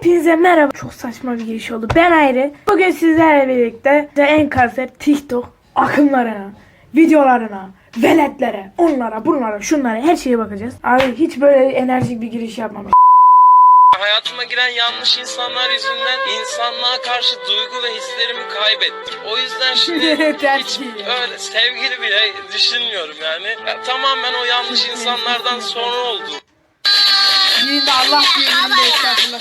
Hepinize merhaba. Çok saçma bir giriş oldu. Ben Ayrı. Bugün sizlerle birlikte de en kanser TikTok akımlarına, videolarına, veletlere, onlara, bunlara, şunlara her şeye bakacağız. Abi hiç böyle enerjik bir giriş yapmamış. Hayatıma giren yanlış insanlar yüzünden insanlığa karşı duygu ve hislerimi kaybettim. O yüzden şimdi hiç öyle sevgili bile düşünmüyorum yani. Ya, tamamen o yanlış insanlardan sonra oldu. Birinde Allah diyor, birinde estağfurullah.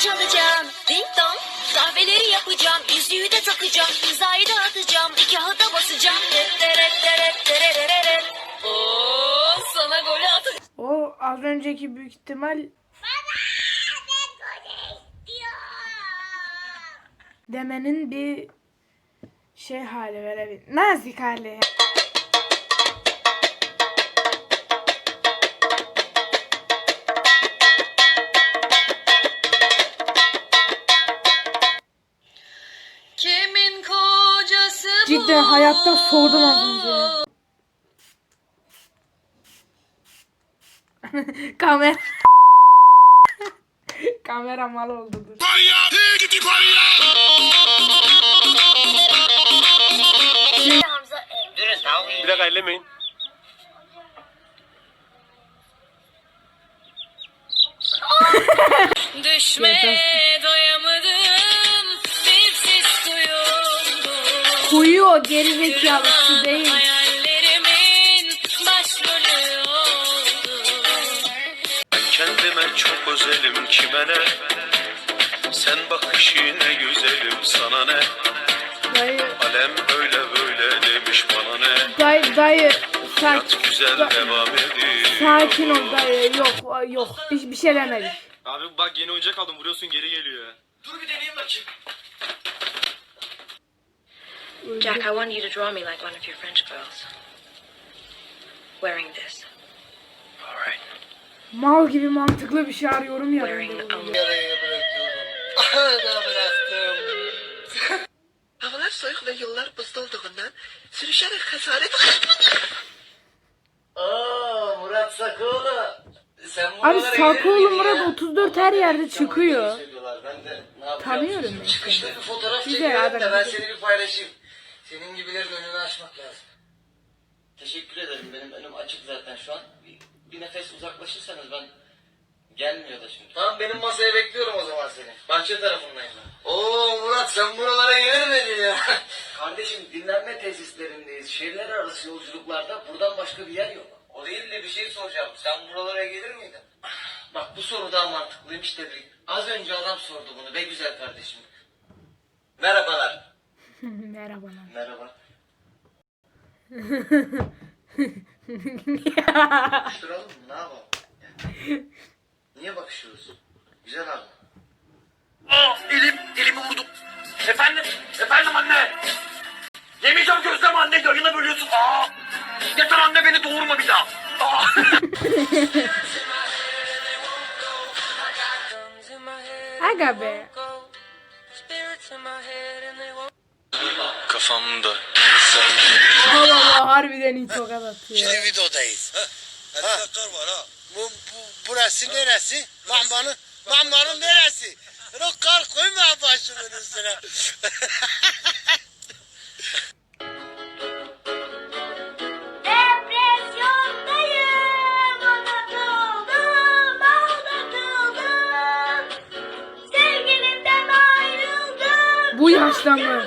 Çalacağım. Ding dong, kahveleri yapacağım, yüzüğü de takacağım, imzayı da atacağım, nikahı basacağım. Deret deret Oo, sana golü atacağım. O az önceki büyük ihtimal demenin bir şey hali bir nazik hali. Kimin kocası bu? Cidden hayatta sordum az önce. Kamera. Kamera mal oldu dur. Hamza Bir dakika ellemeyin. Düşmeye doyamadım bir ses duyuldu. Kuyu o geri zekalısı değil. Hayallerimin başrolü oldu. Kendime çok özelim kime ne? Sen bakışı ne güzelim sana ne? Dayı, Alem öyle böyle demiş bana ne? dayı, dayı. Yat Sakin, güzel devam edin. sakin ol dayı. Yok, yok. Bir, bir şey demedik. Abi bak yeni oyuncak aldım vuruyorsun geri geliyor. Dur bir deneyeyim bakayım. Jack, I want you to draw me like one of your French girls. Wearing this. Alright. Mal gibi mantıklı bir şey arıyorum ya. Wearing de. only Havalar soğuk ve yollar buzda olduğundan sürüşerek hasaret... Aa Murat Sakoğlu. Sen Abi buralara gelir Sakoğlu miydin Murat ya? 34 her yerde çıkıyor. söylüyorlar. Ben de ne yapacağım? Tanıyorum ben Çıkışta bir fotoğraf Güzel adam, ben seni bir paylaşayım. Senin gibilerin önünü açmak lazım. Teşekkür ederim. Benim önüm açık zaten şu an. Bir, bir nefes uzaklaşırsanız ben gelmiyor da şimdi. Tamam benim masaya bekliyorum o zaman seni. Bahçe tarafındayım ben. Oo Murat sen buralara gelir miydin ya? Kardeşim dinlenme tesislerindeyiz. Şehirler arası yolculuklarda buradan başka bir yer yok. O değil de bir şey soracağım. Sen buralara gelir miydin? Bak bu soru daha mantıklıymış tebrik. Az önce adam sordu bunu be güzel kardeşim. Merhabalar. Merhabalar. Merhaba. Bakıştıralım mı? Ne yapalım? Niye bakışıyoruz? Güzel abi. Aa, elim, elimi vurdum. Efendim, efendim anne. Yemeyeceğim gözleme anne, yayını bölüyorsun. Aa, yeter anne beni doğurma bir daha. Aa. Aga be. Kafamda. Allah Allah harbiden iyi tokat atıyor. videodayız. Ha. var ha. Bu, bu burası neresi? Lambanın lambanın neresi? Rokar koyma başımın üstüne. Depresyondayım, aldatıldım, aldatıldım. Sevgilimden ayrıldım. Bu yaşta mı?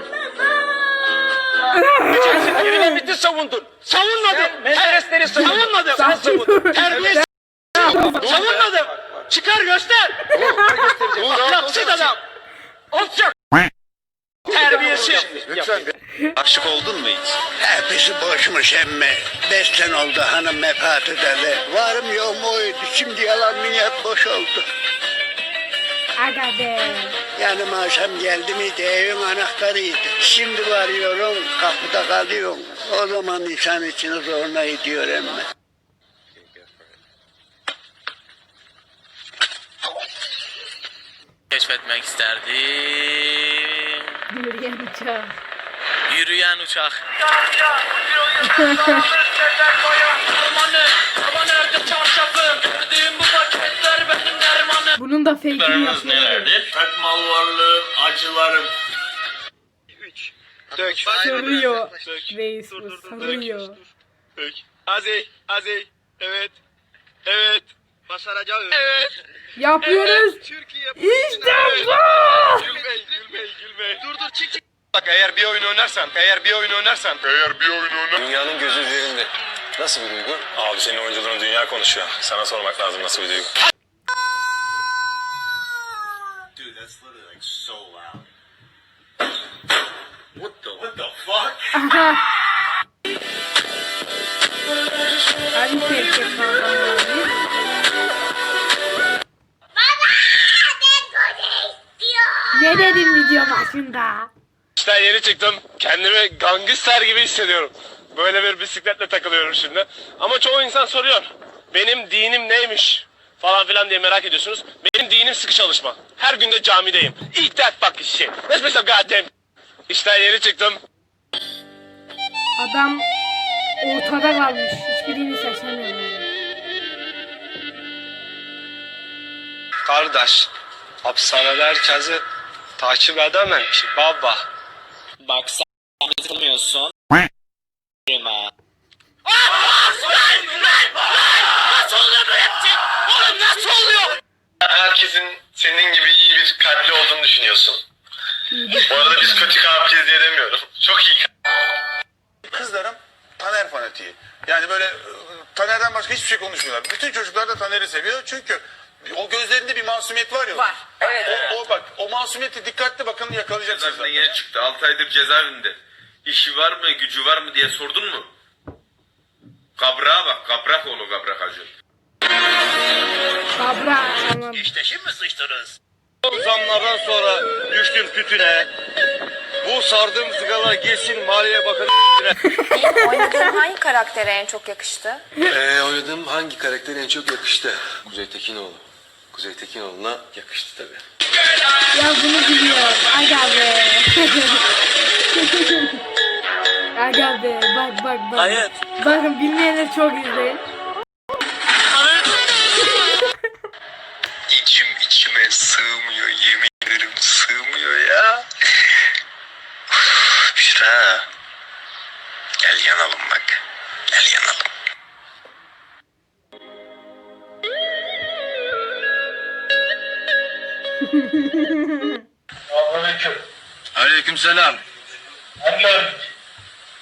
Yerine savundun. Savunmadım. Menderesleri savunmadım. Sen savundun. Terbiyesiz. Savunmadım. Çıkar göster. Ahlaksız adam. Alçak. Terbiyesiz. Lütfen. Aşık oldun mu hiç? Hepsi boşmuş emme. Beş sene oldu hanım vefat edeli. Varım yok mu oydu. Şimdi yalan niyet boş oldu. Aga be. Yani akşam geldi miydi evin anahtarıydı. Şimdi varıyorum kapıda kalıyorum. O zaman insan içine zoruna gidiyor emme. Keşfetmek isterdim. Yürüyen uçak. Yürüyen uçak. Bunun da fake'ini yapıyor. Tek mal varlığı acılarım. Dök. Sarıyor. Reis bu sarıyor. Dök. Azey. Azey. Evet. Evet. Başaracağız. Evet. Yapıyoruz. Türkiye. İşte bu. Gülmeyin, gülmeyin, gülmeyin. Dur dur çık çık. Bak eğer bir oyun oynarsan, eğer bir oyun oynarsan, eğer bir oyun oynarsan. Dünyanın gözü üzerinde. Nasıl bir duygu? Abi senin oyunculuğunu dünya konuşuyor. Sana sormak lazım nasıl bir duygu. Dude, that's literally like so loud. What the what the fuck? Hadi fake Ne dedim video başında? İşten yeni çıktım. Kendimi gangster gibi hissediyorum. Böyle bir bisikletle takılıyorum şimdi. Ama çoğu insan soruyor. Benim dinim neymiş? Falan filan diye merak ediyorsunuz. Benim dinim sıkı çalışma. Her gün de camideyim. Eat that fucking shit. Let's make goddamn... İşten yeni çıktım. Adam ortada kalmış. Hiçbirini seçemiyor. yani. Kardeş, hapishanede herkesi takip edemem ki baba. Bak sen kılmıyorsun. Herkesin senin gibi iyi bir kalpli olduğunu düşünüyorsun. Bu arada biz kötü kalpliyiz diye demiyorum. Çok iyi Kızlarım Taner fanatiği. Yani böyle e, Taner'den başka hiçbir şey konuşmuyorlar. Bütün çocuklar da Taner'i seviyor. Çünkü o gözlerinde bir masumiyet var ya. Var. Evet. O, o bak o masumiyeti dikkatli bakın yakalayacaksınız. Cezaevinden yeni çıktı. 6 aydır cezaevinde. İşi var mı, gücü var mı diye sordun mu? Kabrağa bak, kabrak oğlu kabrak hacı. Kabra. Tamam. İşte şimdi sıçtınız. Zamlardan sonra düştüm tütüne. Bu sardığım zıgala girsin Maliye Bakanı Oynadığın hangi karaktere en çok yakıştı? Ee, oynadığım hangi karakter en çok yakıştı? Kuzey Tekinoğlu. Kuzey Tekinoğlu'na yakıştı tabii. Ya bunu biliyor. Aga be. Aga be. Bak bak bak. Hayır. Bakın bilmeyenler çok izleyin. İçim içime sığmıyor, yemin ederim sığmıyor ya. Uf, Büşra. Gel yanalım bak. Gel yanalım. Aleyküm selam.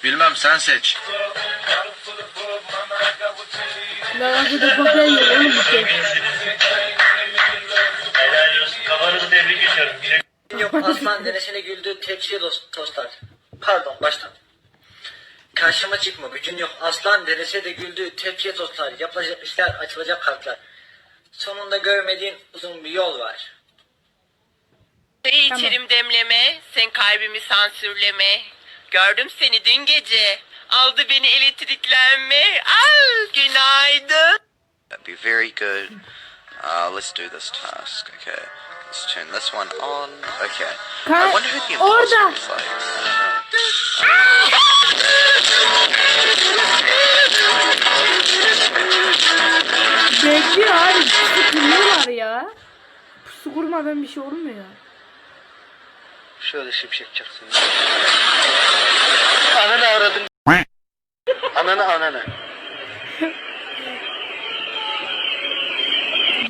Bilmem sen seç. Lan da kopya yiyor oğlum bu kez. Yok aslan denesine güldüğü tepsiye dost, tostlar. Pardon baştan. Karşıma çıkma gücün yok aslan denese de güldüğü tepsiye tostlar. Yapılacak işler açılacak kalpler. Sonunda görmediğin uzun bir yol var. İçerim demleme, sen kalbimi sansürleme. Gördüm seni dün gece. Aldı beni elektriklenme. Al günaydın. Be very good. Uh, let's do this task. Okay. Let's turn this one on. Okay. Ka- I wonder who the orada. imposter is like. I don't know. Bekliyor abi. Pusu kuruyorlar ya. Pusu kurmadan bir şey olmuyor. Şöyle şimşek çaksın. Ananı aradın. Ananı ananı.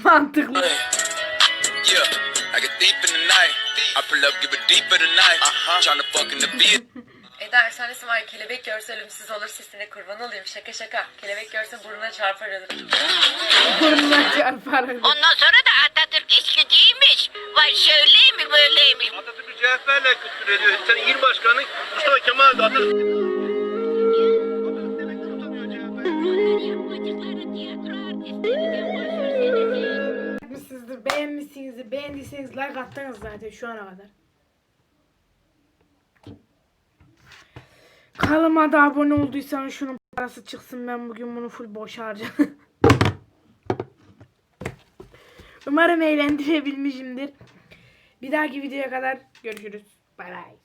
Mantıklı. Yeah, I get deep in the night. I pull up, give it deeper tonight. Uh-huh. Tryna fuck in the beat. Eda efsanesi var. Kelebek görse ölümsüz olur sesine kurban olayım. Şaka şaka. Kelebek görse burnuna çarpar ölür. Burnuna çarpar. Ondan sonra da Atatürk içkiciymiş. Vay şöyleymiş böyleymiş. Atatürk'ü CHP'yle küstür ediyor. Sen il başkanı Mustafa Kemal Atatürk. Beğenmişsinizdir, beğenmişsinizdir, beğendiyseniz like attınız zaten şu ana kadar. Kanalıma da abone olduysanız şunun parası çıksın ben bugün bunu full boş harcadım. Umarım eğlendirebilmişimdir. Bir dahaki videoya kadar görüşürüz. Bay bay.